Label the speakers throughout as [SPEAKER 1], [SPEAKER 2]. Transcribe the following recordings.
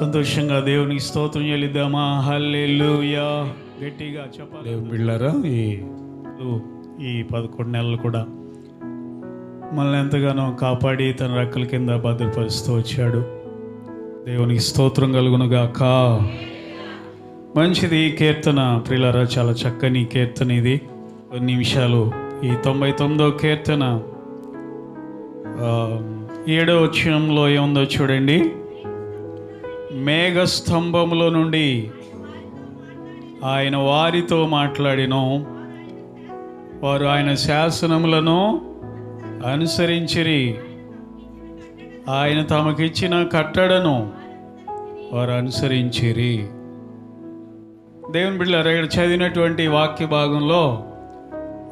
[SPEAKER 1] సంతోషంగా దేవునికి స్తోత్రం చెల్లిద్దామా? హల్లెలూయా. గట్టిగా చెప్పాలి. దేవుని బిళ్ళారా? ఈ ఈ పదకొండు నెలలు కూడా మనల్ని ఎంతగానో కాపాడి తన రెక్కల కింద భద్రపరుస్తూ వచ్చాడు. దేవునికి స్తోత్రం కలుగును గాక మంచిది ఈ కీర్తన. ప్రియులారా చాలా చక్కని కీర్తన ఇది. కొన్ని నిమిషాలు ఈ తొంభై తొమ్మిదో కీర్తన. ఏడో వచ్చంలో ఏముందో చూడండి. మేఘస్తంభములో నుండి ఆయన వారితో మాట్లాడిను. వారు ఆయన శాసనములను అనుసరించిరి. ఆయన తమకిచ్చిన కట్టడను వారు అనుసరించిరి. దేవుని బిడ్డలారా ఇక్కడ చదివినటువంటి వాక్య భాగంలో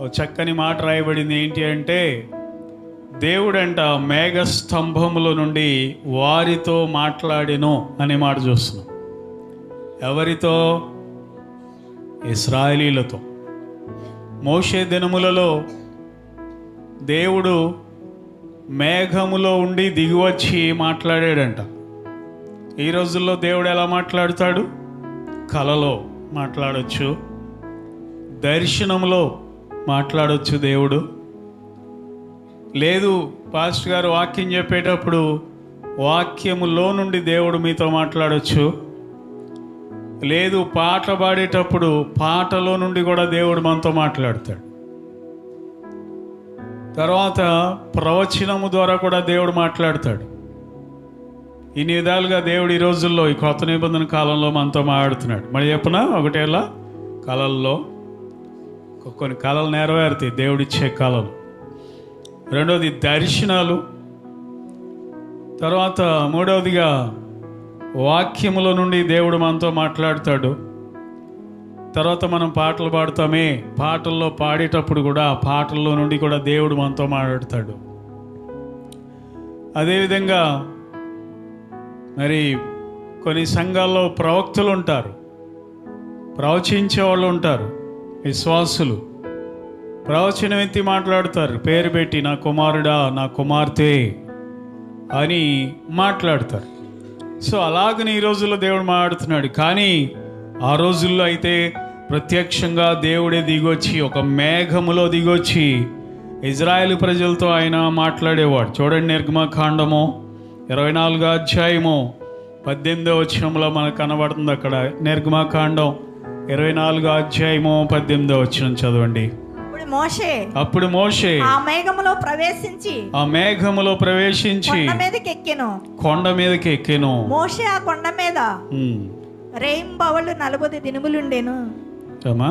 [SPEAKER 1] చక్కని మాట రాయబడింది ఏంటి అంటే దేవుడంట మేఘ స్తంభముల నుండి వారితో మాట్లాడెను అనే మాట చూస్తున్నాం. ఎవరితో? ఇస్రాయలీలతో. మోషే దినములలో దేవుడు మేఘములో ఉండి దిగివచ్చి మాట్లాడాడంట. ఈ రోజుల్లో దేవుడు ఎలా మాట్లాడుతాడు? కలలో మాట్లాడొచ్చు. దర్శనంలో మాట్లాడొచ్చు దేవుడు. లేదు పాస్టర్ గారు వాక్యం చెప్పేటప్పుడు వాక్యములో నుండి దేవుడు మీతో మాట్లాడవచ్చు లేదు పాట పాడేటప్పుడు పాటలో నుండి కూడా దేవుడు మనతో మాట్లాడతాడు. తర్వాత ప్రవచనము ద్వారా కూడా దేవుడు మాట్లాడతాడు. ఇన్ని విధాలుగా దేవుడు ఈ రోజుల్లో ఈ కొత్త నిబంధన కాలంలో మనతో మాట్లాడుతున్నాడు. మరి చెప్పనా ఒకటేలా? కళల్లో కొన్ని కళలు నెరవేరుతాయి. దేవుడిచ్చే కళలు రెండవది దర్శనాలు. తర్వాత మూడవదిగా వాక్యముల నుండి దేవుడు మనతో మాట్లాడతాడు. తర్వాత మనం పాటలు పాడతామే. పాటల్లో పాడేటప్పుడు కూడా ఆ పాటల్లో నుండి కూడా దేవుడు మనతో మాట్లాడతాడు. అదేవిధంగా మరి కొన్ని సంఘాల్లో ప్రవక్తలు ఉంటారు. ప్రవచించే వాళ్ళు ఉంటారు. విశ్వాసులు. ప్రవచనం ఎత్తి మాట్లాడతారు. పేరు పెట్టి నా కుమారుడా నా కుమార్తె అని మాట్లాడతారు. సో అలాగని ఈ రోజుల్లో దేవుడు మాట్లాడుతున్నాడు. కానీ ఆ రోజుల్లో అయితే ప్రత్యక్షంగా దేవుడే దిగొచ్చి ఒక మేఘములో దిగొచ్చి ఇజ్రాయెల్ ప్రజలతో ఆయన మాట్లాడేవాడు. చూడండి నిర్గమకాండము ఇరవై నాలుగో అధ్యాయము పద్దెనిమిదో వచనంలో మనకు కనబడుతుంది అక్కడ నిర్గమకాండం ఇరవై నాలుగో అధ్యాయము పద్దెనిమిదో వచనం చదవండి.
[SPEAKER 2] ఇప్పుడు మోషే
[SPEAKER 1] అప్పుడు మోషే
[SPEAKER 2] ఆ మేఘములో ప్రవేశించి
[SPEAKER 1] ఆ మేఘములో ప్రవేశించి
[SPEAKER 2] కొండ మీదకి ఎక్కెను
[SPEAKER 1] కొండ మీదకి ఎక్కెను
[SPEAKER 2] మోషే ఆ కొండ మీద
[SPEAKER 1] ఉమ్.
[SPEAKER 2] రేయింబవలు నలభై దినములుండెను.
[SPEAKER 1] ఏమా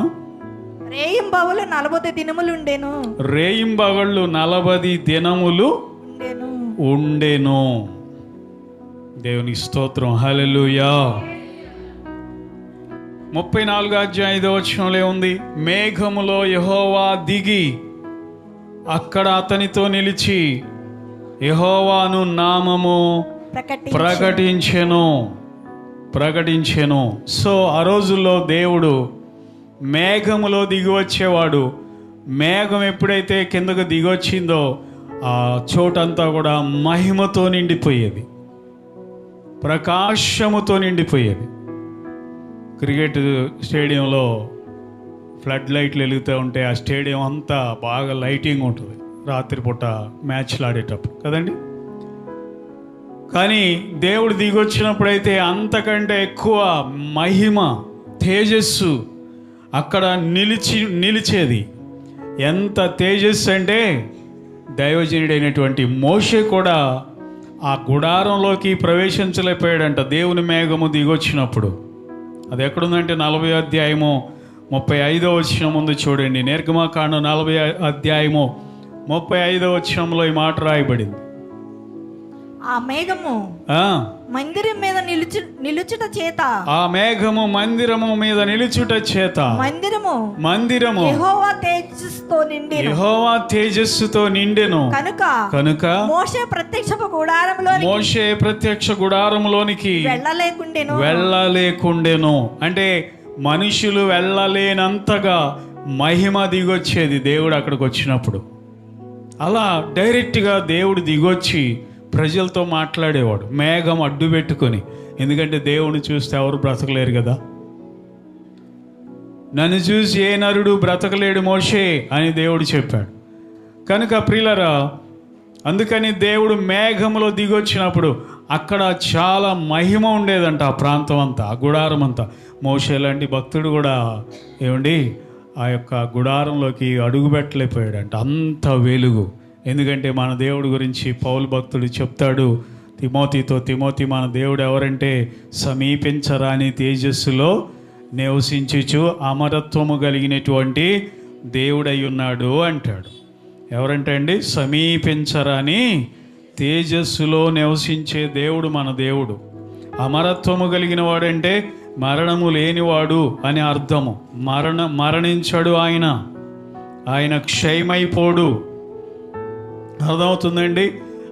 [SPEAKER 2] రేయింబవలు నలభై దినములుండెను.
[SPEAKER 1] రేయింబగళ్ళు నలభది దినములు
[SPEAKER 2] ఉండెను.
[SPEAKER 1] ఉండెను. దేవుని స్తోత్రం. హల్లెలూయా. ముప్పై నాలుగు అధ్యాయ ఐదో వచనంలో ఉంది మేఘములో యహోవా దిగి అక్కడ అతనితో నిలిచి యహోవాను నామము
[SPEAKER 2] ప్రకటి
[SPEAKER 1] ప్రకటించెను ప్రకటించెను. సో ఆ రోజుల్లో దేవుడు మేఘములో దిగి వచ్చేవాడు. మేఘం ఎప్పుడైతే కిందకు దిగొచ్చిందో ఆ చోటంతా కూడా మహిమతో నిండిపోయేది. ప్రకాశముతో నిండిపోయేది. క్రికెట్ స్టేడియంలో ఫ్లడ్ లైట్లు వెలుగుతూ ఉంటే ఆ స్టేడియం అంతా బాగా లైటింగ్ ఉంటుంది. రాత్రిపూట మ్యాచ్లు ఆడేటప్పుడు. కదండి? కానీ దేవుడు దిగొచ్చినప్పుడైతే అంతకంటే ఎక్కువ మహిమ తేజస్సు అక్కడ నిలిచి నిలిచేది. ఎంత తేజస్సు అంటే దైవజనుడైనటువంటి మోషే కూడా ఆ గుడారంలోకి ప్రవేశించలేకపోయాడంట దేవుని మేఘము దిగొచ్చినప్పుడు. అది ఎక్కడుందంటే నలభై అధ్యాయము ముప్పై ఐదో వచ్చిన ముందు చూడండి. నిర్గమాకాండం నలభై అధ్యాయము ముప్పై ఐదో వచ్చినంలో ఈ మాట రాయబడింది.
[SPEAKER 2] ఆ మేఘము
[SPEAKER 1] ఆ,
[SPEAKER 2] మందిరం మీద నిలుచు నిలుచుట చేత.
[SPEAKER 1] ఆ మేఘము మందిరము మీద నిలుచుట చేత.
[SPEAKER 2] మందిరము
[SPEAKER 1] మందిరము.
[SPEAKER 2] యెహోవా తేజస్సుతో నిండెను.
[SPEAKER 1] యెహోవా తేజస్సుతో నిండెను.
[SPEAKER 2] కనుక
[SPEAKER 1] కనుక
[SPEAKER 2] మోషే ప్రత్యక్షపు గుడారంలో
[SPEAKER 1] మోషే ప్రత్యక్ష గుడారములోనికి
[SPEAKER 2] వెళ్ళలేకుండెను.
[SPEAKER 1] వెళ్ళలేకుండెను. అంటే మనుషులు వెళ్ళలేనంతగా మహిమ దిగొచ్చేది దేవుడు అక్కడికి వచ్చినప్పుడు. అలా డైరెక్ట్గా దేవుడు దిగొచ్చి ప్రజలతో మాట్లాడేవాడు. మేఘం అడ్డు పెట్టుకొని. ఎందుకంటే దేవుని చూస్తే ఎవరు బ్రతకలేరు కదా? నన్ను చూసి ఏ నరుడు బ్రతకలేడు మోషే అని దేవుడు చెప్పాడు. కనుక ప్రియులరా అందుకని దేవుడు మేఘంలో దిగొచ్చినప్పుడు అక్కడ చాలా మహిమ ఉండేదంట ఆ ప్రాంతం అంతా ఆ గుడారం అంతా. మోషే లాంటి భక్తుడు కూడా ఏమండి ఆ యొక్క గుడారంలోకి అడుగు పెట్టలేకపోయాడంట అంత వెలుగు. ఎందుకంటే మన దేవుడి గురించి పౌలు భక్తుడు చెప్తాడు తిమోతితో తిమోతి మన దేవుడు ఎవరంటే సమీపించరాని తేజస్సులో నివసించుచు అమరత్వము కలిగినటువంటి దేవుడై ఉన్నాడు అంటాడు. ఎవరంటే అండి? సమీపించరాని తేజస్సులో నివసించే దేవుడు మన దేవుడు. అమరత్వము కలిగిన వాడంటే మరణము లేనివాడు అని అర్థము. మరణ మరణించడు ఆయన. ఆయన క్షయమైపోడు. అర్థమవుతుందండి?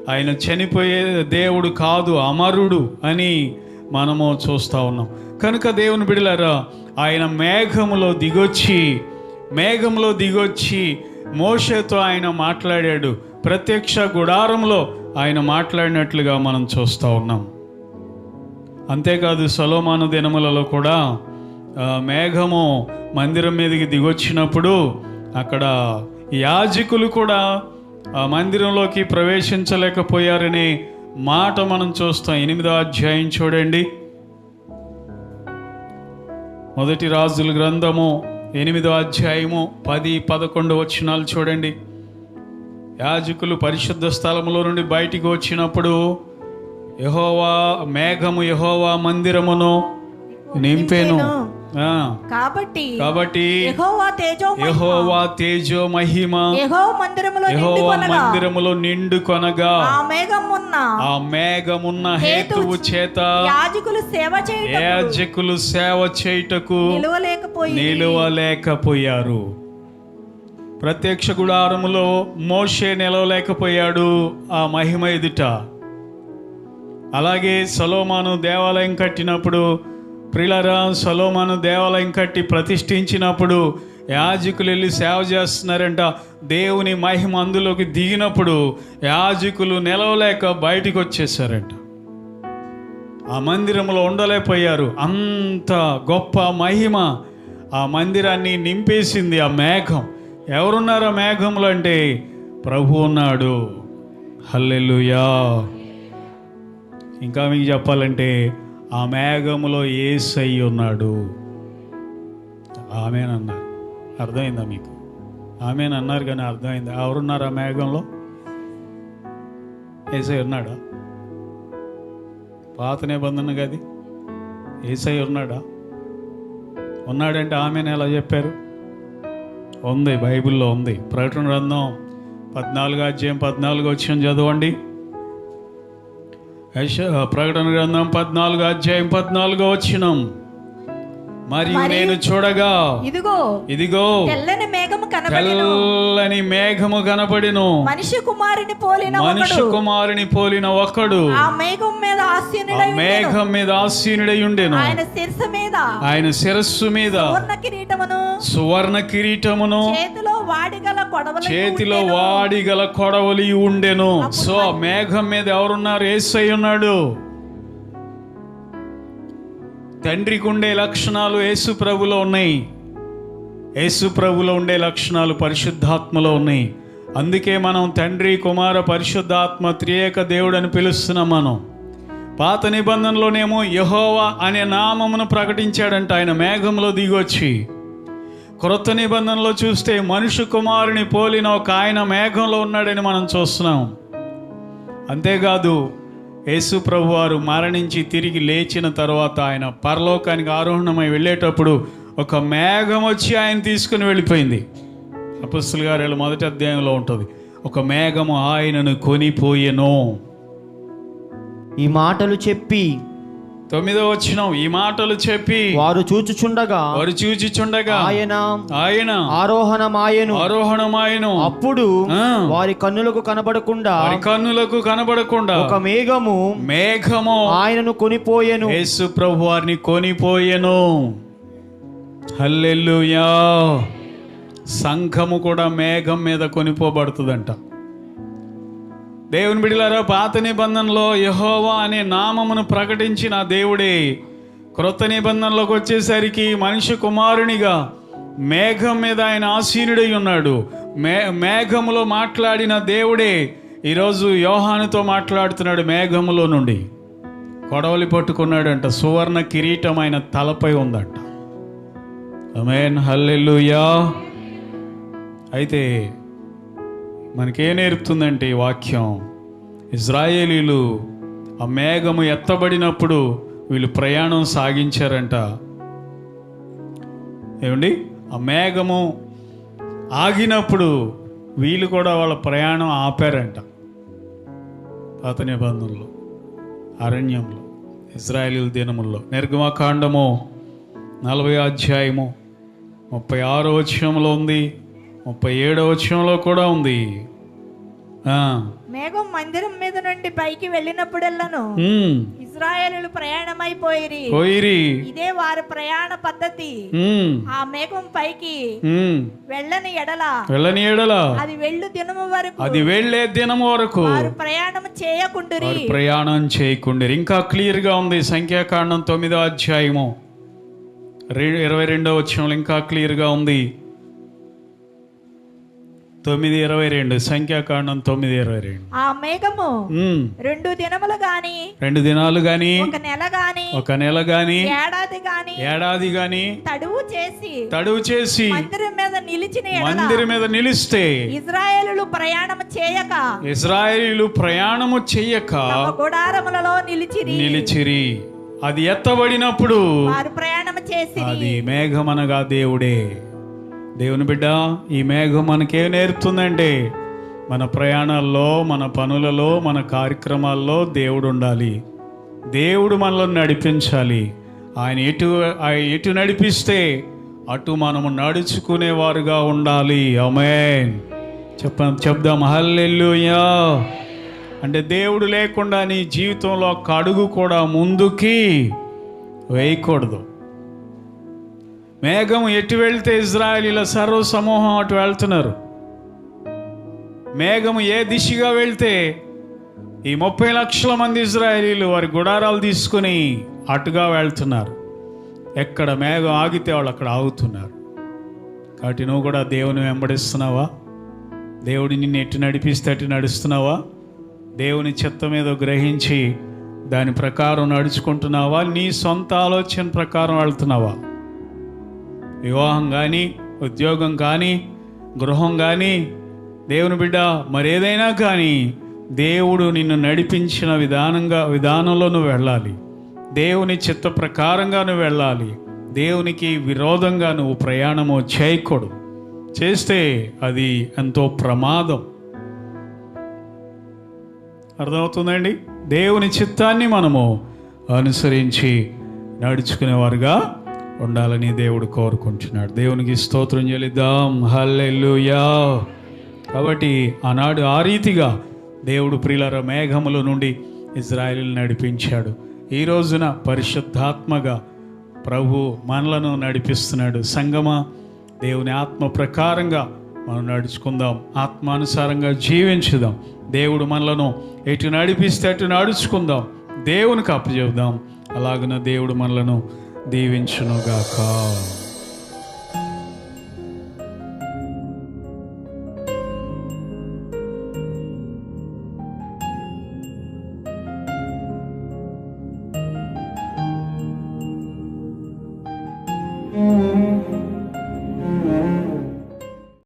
[SPEAKER 1] ఆయన చనిపోయే దేవుడు కాదు అమరుడు అని మనము చూస్తూ ఉన్నాం. కనుక దేవుని బిడలారా ఆయన మేఘములో దిగొచ్చి మేఘంలో దిగొచ్చి మోషతో ఆయన మాట్లాడాడు. ప్రత్యక్ష గుడారంలో ఆయన మాట్లాడినట్లుగా మనం చూస్తూ ఉన్నాం. అంతేకాదు సలోమాను దినములలో కూడా మేఘము మందిరం మీదకి దిగొచ్చినప్పుడు అక్కడ యాజకులు కూడా ఆ మందిరంలోకి ప్రవేశించలేకపోయారనే మాట మనం చూస్తాం. ఎనిమిదో అధ్యాయం చూడండి. మొదటి రాజుల గ్రంథము ఎనిమిదో అధ్యాయము పది పదకొండు వచనాలు చూడండి. యాజకులు పరిశుద్ధ స్థలములో నుండి బయటికి వచ్చినప్పుడు యహోవా మేఘము యహోవా మందిరమును నింపేను.
[SPEAKER 2] కాబట్టి
[SPEAKER 1] కాబట్టి
[SPEAKER 2] యెహోవా తేజో
[SPEAKER 1] యహోవా తేజో మహిమ.
[SPEAKER 2] యెహోవా మందిరములో
[SPEAKER 1] యహోవా
[SPEAKER 2] నిండుకొనగా
[SPEAKER 1] మందిరములో నిండు కొనగా.
[SPEAKER 2] ఆ మేఘమున్న.
[SPEAKER 1] ఆ మేఘమున్న హేతువు చేత
[SPEAKER 2] యాజకులు సేవ చేయటం
[SPEAKER 1] యాజకులు సేవ చేయుటకు
[SPEAKER 2] నిలవలేకపోయి.
[SPEAKER 1] నిలువలేకపోయారు. ప్రత్యక్ష గుడారములో మోషే నిలవలేకపోయాడు ఆ మహిమ ఎదుట. అలాగే సలోమాను దేవాలయం కట్టినప్పుడు ప్రిలరా సలోమాను దేవాలయం కట్టి ప్రతిష్ఠించినప్పుడు యాజకులు వెళ్ళి సేవ చేస్తున్నారంట. దేవుని మహిమ అందులోకి దిగినప్పుడు యాజకులు నిలవలేక బయటికి వచ్చేసారంట. ఆ మందిరంలో ఉండలేకపోయారు. అంత గొప్ప మహిమ ఆ మందిరాన్ని నింపేసింది ఆ మేఘం. ఎవరున్నారు ఆ మేఘంలో అంటే ప్రభు ఉన్నాడు. హల్లెలుయా. ఇంకా మీకు చెప్పాలంటే ఆ మేఘములో ఏసై ఉన్నాడు. ఆమెనన్నారు అర్థమైందా మీకు? ఆమెనన్నారు కానీ అర్థమైంది? ఎవరున్నారు ఆ మేఘంలో? ఏసై ఉన్నాడా? పాత నిబంధన గది ఏసై ఉన్నాడా? ఉన్నాడంటే ఆమెను ఎలా చెప్పారు? ఉంది బైబిల్లో ఉంది. ప్రకటన గ్రంథం పద్నాలుగు అధ్యాయం పద్నాలుగు వచ్చిన చదవండి. ప్రకటన గ్రంథం పద్నాలుగు అధ్యాయం పద్నాలుగో వచ్చినాం మరియు నేను చూడగా
[SPEAKER 2] ఇదిగో
[SPEAKER 1] ఇదిగో
[SPEAKER 2] తెల్లని మేఘము కనబడెను.
[SPEAKER 1] తెల్లని మేఘము కనపడిను
[SPEAKER 2] మనిషి కుమారుని పోలిన ఒకడు.
[SPEAKER 1] కుమారుని పోలిన ఒక్కడు
[SPEAKER 2] ఆ మేఘం మీద ఆసీనుడై ఉండెను.
[SPEAKER 1] మేఘం మీద ఆసీనుడై ఉండెను.
[SPEAKER 2] ఆయన శిరస్సు మీద.
[SPEAKER 1] ఆయన శిరస్సు మీద.
[SPEAKER 2] సువర్ణ కిరీటమును.
[SPEAKER 1] సువర్ణ కిరీటమును.
[SPEAKER 2] చేతిలో వాడిగల కొడవలు
[SPEAKER 1] చేతిలో వాడిగల కొడవలి ఉండెను. సో మేఘం మీద ఎవరున్నారు? ఏసై ఉన్నాడు. తండ్రికి ఉండే లక్షణాలు యేసు ప్రభులో ఉన్నాయి. యేసు ప్రభులో ఉండే లక్షణాలు పరిశుద్ధాత్మలో ఉన్నాయి. అందుకే మనం తండ్రి కుమార పరిశుద్ధాత్మ త్రియేక దేవుడు అని పిలుస్తున్నాం మనం. పాత నిబంధనలోనేమో యహోవా అనే నామమును ప్రకటించాడంట ఆయన మేఘంలో దిగొచ్చి. క్రొత్త నిబంధనలో చూస్తే మనుషు కుమారుని పోలిన ఒక ఆయన మేఘంలో ఉన్నాడని మనం చూస్తున్నాం. అంతేకాదు యేసు ప్రభు వారు మరణించి తిరిగి లేచిన తర్వాత ఆయన పరలోకానికి ఆరోహణమై వెళ్ళేటప్పుడు ఒక మేఘం వచ్చి ఆయన తీసుకుని వెళ్ళిపోయింది. అపస్తుల గారు మొదటి అధ్యాయంలో ఉంటుంది. ఒక మేఘము ఆయనను కొనిపోయెను.
[SPEAKER 3] ఈ మాటలు చెప్పి
[SPEAKER 1] తొమ్మిదో వచ్చినం ఈ మాటలు చెప్పి
[SPEAKER 3] వారు చూచుచుండగా
[SPEAKER 1] వారు చూచిచుండగా
[SPEAKER 3] ఆయన
[SPEAKER 1] ఆయన
[SPEAKER 3] ఆరోహణమాయెను.
[SPEAKER 1] ఆరోహణమాయను.
[SPEAKER 3] అప్పుడు. వారి కన్నులకు కనబడకుండా
[SPEAKER 1] వారి కన్నులకు కనబడకుండా
[SPEAKER 3] ఒక మేఘము
[SPEAKER 1] మేఘము
[SPEAKER 3] ఆయనను కొనిపోయెను.
[SPEAKER 1] యేసు ప్రభు వారిని కొనిపోయెను. హల్లెలూయా. సంఘము కూడా మేఘం మీద కొనిపోబడుతుందంట. దేవుని బిడిలారా పాత నిబంధనలో యహోవా అనే నామమును ప్రకటించిన దేవుడే క్రొత్త నిబంధనలోకి వచ్చేసరికి మనిషి కుమారునిగా మేఘం మీద ఆయన ఆసీనుడై ఉన్నాడు. మే మేఘములో మాట్లాడిన దేవుడే ఈరోజు యోహానుతో మాట్లాడుతున్నాడు మేఘములో నుండి. కొడవలి పట్టుకున్నాడంట సువర్ణ కిరీటం ఆయన తలపై ఉందంట. అమేన్ హల్లెలూయా. అయితే మనకేం నేర్పుతుందంటే ఈ వాక్యం? ఇజ్రాయేలీలు ఆ మేఘము ఎత్తబడినప్పుడు వీళ్ళు ప్రయాణం సాగించారంట. ఏమండి? ఆ మేఘము ఆగినప్పుడు వీళ్ళు కూడా వాళ్ళ ప్రయాణం ఆపారంట. పాత నిబంధనలు అరణ్యంలో ఇజ్రాయేలీల దినముల్లో. నిర్గమకాండము నలభై అధ్యాయము ముప్పై ఆరో వచనంలో ఉంది. ముప్పై ఏడో వచనంలో కూడా ఉంది.
[SPEAKER 2] మేఘం మందిరం మీద నుండి పైకి వెళ్ళినప్పుడెల్లను
[SPEAKER 1] ఉమ్,
[SPEAKER 2] ఇజ్రాయేలు ప్రయాణమైపోయిరి.
[SPEAKER 1] పోయిరి.
[SPEAKER 2] ఇదే వారి ప్రయాణ పద్ధతి. ఆ మేఘం పైకి వెళ్ళని ఎడల
[SPEAKER 1] వెళ్ళని ఎడల
[SPEAKER 2] అది వెళ్ళు దినము వరకు
[SPEAKER 1] అది వెళ్ళే దినం వరకు
[SPEAKER 2] వారు ప్రయాణం చేయకుండురి.
[SPEAKER 1] ప్రయాణం చేయకుండా ఇంకా క్లియర్గా ఉంది సంఖ్యాకాండం తొమ్మిదో అధ్యాయము. ఇరవై రెండో వచనంలో ఇంకా క్లియర్గా ఉంది. తొమ్మిది ఇరవై రెండు. సంఖ్యాకాండం తొమ్మిది ఇరవై రెండు.
[SPEAKER 2] ఆ మేఘము రెండు దినములు గాని
[SPEAKER 1] రెండు దినాలు గాని
[SPEAKER 2] ఒక నెల గాని
[SPEAKER 1] ఒక నెల గాని
[SPEAKER 2] ఏడాది గాని
[SPEAKER 1] ఏడాది గాని
[SPEAKER 2] తడువు చేసి
[SPEAKER 1] తడువు చేసి
[SPEAKER 2] మందిరం మీద నిలిచిన
[SPEAKER 1] మందిరం మీద నిలిస్తే
[SPEAKER 2] ఇజ్రాయేలు ప్రయాణం చేయక
[SPEAKER 1] ఇజ్రాయేలీలు ప్రయాణము చెయ్యక
[SPEAKER 2] తమ గుడారములలో నిలిచిరి.
[SPEAKER 1] నిలిచిరి. అది ఎత్తబడినప్పుడు
[SPEAKER 2] వారు ప్రయాణం చేసి
[SPEAKER 1] అది మేఘమనగా దేవుడే. దేవుని బిడ్డ ఈ మేఘం మనకేం నేర్పుతుందంటే మన ప్రయాణాల్లో మన పనులలో మన కార్యక్రమాల్లో దేవుడు ఉండాలి. దేవుడు మనల్ని నడిపించాలి. ఆయన ఎటు ఆయన ఎటు నడిపిస్తే అటు మనము నడుచుకునేవారుగా ఉండాలి. అమేన్ చెప్ప చెప్దాం. హల్లెల్లుయా అంటే దేవుడు లేకుండా నీ జీవితంలో ఒక అడుగు కూడా ముందుకి వేయకూడదు. మేఘం ఎటు వెళ్తే ఇజ్రాయలీల సర్వ సమూహం అటు వెళ్తున్నారు. మేఘం ఏ దిశగా వెళ్తే ఈ ముప్పై లక్షల మంది ఇజ్రాయలీలు వారి గుడారాలు తీసుకుని అటుగా వెళ్తున్నారు. ఎక్కడ మేఘం ఆగితే వాళ్ళు అక్కడ ఆగుతున్నారు. కాబట్టి నువ్వు కూడా దేవుని వెంబడిస్తున్నావా? దేవుడు నిన్ను ఎటు నడిపిస్తే అటు నడుస్తున్నావా? దేవుని చిత్తం మీద గ్రహించి దాని ప్రకారం నడుచుకుంటున్నావా? నీ సొంత ఆలోచన ప్రకారం వెళ్తున్నావా? వివాహం కానీ ఉద్యోగం కానీ గృహం కానీ దేవుని బిడ్డ మరేదైనా కానీ దేవుడు నిన్ను నడిపించిన విధానంగా విధానంలో నువ్వు వెళ్ళాలి. దేవుని చిత్త ప్రకారంగా నువ్వు వెళ్ళాలి. దేవునికి విరోధంగా నువ్వు ప్రయాణము చేయకూడదు. చేస్తే అది ఎంతో ప్రమాదం. అర్థమవుతుందండి? దేవుని చిత్తాన్ని మనము అనుసరించి నడుచుకునేవారుగా ఉండాలని దేవుడు కోరుకుంటున్నాడు. దేవునికి స్తోత్రం చెల్లిద్దాం. హల్లెల్లుయా కాబట్టి ఆనాడు ఆ రీతిగా దేవుడు ప్రిలర మేఘముల నుండి ఇజ్రాయిల్ నడిపించాడు. ఈ రోజున పరిశుద్ధాత్మగా ప్రభు మనలను నడిపిస్తున్నాడు. సంగమ దేవుని ఆత్మ ప్రకారంగా మనం నడుచుకుందాం. ఆత్మానుసారంగా జీవించుదాం. దేవుడు మనలను ఎటు నడిపిస్తే అటు నడుచుకుందాం. దేవునికి అప్పచెబుదాం. అలాగన దేవుడు మనలను దీవించునుగాక.